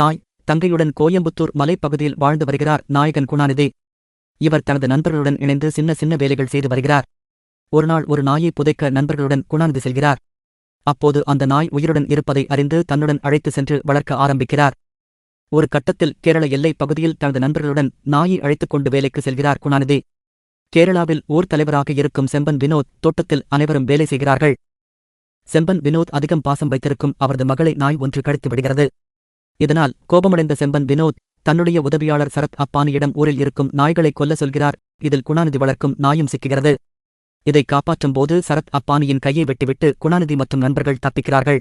தாய் தங்கையுடன் கோயம்புத்தூர் மலைப்பகுதியில் வாழ்ந்து வருகிறார் நாயகன் குணாநிதி. இவர் தனது நண்பர்களுடன் இணைந்து சின்ன சின்ன வேலைகள் செய்து வருகிறார். ஒருநாள் ஒரு நாயை புதைக்க நண்பர்களுடன் குணாநிதி செல்கிறார். அப்போது அந்த நாய் உயிருடன் இருப்பதை அறிந்து தன்னுடன் அழைத்து சென்று வளர்க்க ஆரம்பிக்கிறார். ஒரு கட்டத்தில் கேரள எல்லைப் பகுதியில் தனது நண்பர்களுடன் நாயை அழைத்துக் கொண்டு வேலைக்கு செல்கிறார் குணாநிதி. கேரளாவில் ஊர் தலைவராக இருக்கும் செம்பன் வினோத் தோட்டத்தில் அனைவரும் வேலை செய்கிறார்கள். செம்பன் வினோத் அதிகம் பாசம் வைத்திருக்கும் அவரது மகளை நாய் ஒன்று கடித்து விடுகிறது. இதனால் கோபமடைந்த செம்பன் வினோத் தன்னுடைய உதவியாளர் சரத் அப்பானியிடம் ஊரில் இருக்கும் நாய்களை கொல்ல சொல்கிறார். இதில் குணாநிதி வளர்க்கும் நாயும் சிக்குகிறது. இதை காப்பாற்றும் போது சரத் அப்பானியின் கையை வெட்டிவிட்டு குணாநிதி மற்றும் நண்பர்கள் தப்பிக்கிறார்கள்.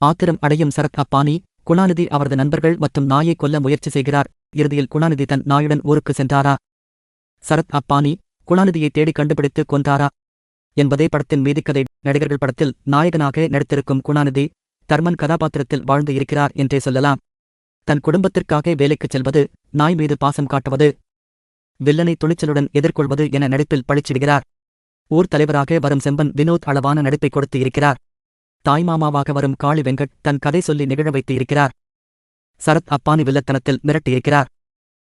ஆத்திரம் அடையும் சரத் அப்பானி குணாநிதி அவரது நண்பர்கள் மற்றும் நாயை கொல்ல முயற்சி செய்கிறார். இறுதியில் குணாநிதி தன் நாயுடன் ஊருக்கு சென்றாரா? சரத் அப்பானி குணாநிதியை தேடி கண்டுபிடித்து கொன்றாரா? என்பதே படத்தின் மீதிக்கதை. நடிகர்கள் படத்தில் நாயகனாக நடித்திருக்கும் குணாநிதி தர்மன் கதாபாத்திரத்தில் வாழ்ந்து இருக்கிறார் என்றே சொல்லலாம். தன் குடும்பத்திற்காக வேலைக்குச் செல்வது நாய் மீது பாசம் காட்டுவது வில்லனை துணிச்சலுடன் எதிர்கொள்வது என நடிப்பில் பழிச்சிடுகிறார். ஊர் தலைவராக வரும் செம்பன் வினோத் அளவான நடிப்பை கொடுத்து இருக்கிறார். தாய்மாமாவாக வரும் காளி வெங்கட் தன் கதை சொல்லி நிகழ வைத்து இருக்கிறார். சரத் அப்பானி வில்லத்தனத்தில் மிரட்டியிருக்கிறார்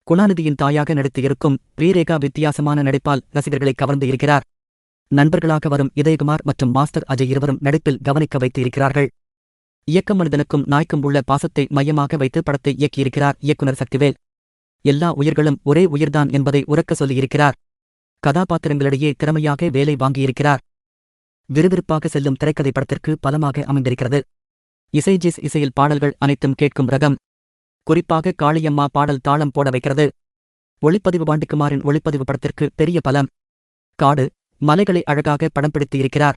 குணாநிதியின் தாயாக நடித்து இருக்கும் ரீரேகா வித்தியாசமான நடிப்பால் ரசிகர்களை கவர்ந்து இருக்கிறார். நண்பர்களாக வரும் இதயகுமார் மற்றும் மாஸ்டர் அஜய் இருவரும் நடிப்பில் கவனிக்க வைத்து இருக்கிறார்கள். இயக்க மனிதனுக்கும் நாய்க்கும் உள்ள பாசத்தை மையமாக வைத்து படத்தை இயக்கியிருக்கிறார் இயக்குனர் சக்திவேல். எல்லா உயிர்களும் ஒரே உயிர்தான் என்பதை உறக்க சொல்லியிருக்கிறார். கதாபாத்திரங்களிடையே திறமையாக வேலை வாங்கியிருக்கிறார். விறுவிறுப்பாக செல்லும் திரைக்கதை படத்திற்கு பலமாக அமைந்திருக்கிறது. இசை ஜிஸ் இசையில் பாடல்கள் அனைத்தும் கேட்கும் ரகம். குறிப்பாக காளியம்மா பாடல் தாளம் போட வைக்கிறது. ஒளிப்பதிவு பாண்டிக்குமாரின் ஒளிப்பதிவு படத்திற்கு பெரிய பலம். காடு மலைகளை அழகாக படம் பிடித்து இருக்கிறார்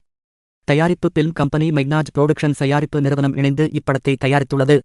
தயாரிப்பு பிலிம் கம்பெனி மெக்னாஜ் புரோடக்ஷன் தயாரிப்பு நிறுவனம் இணைந்து இப்படத்தை தயாரித்துள்ளது.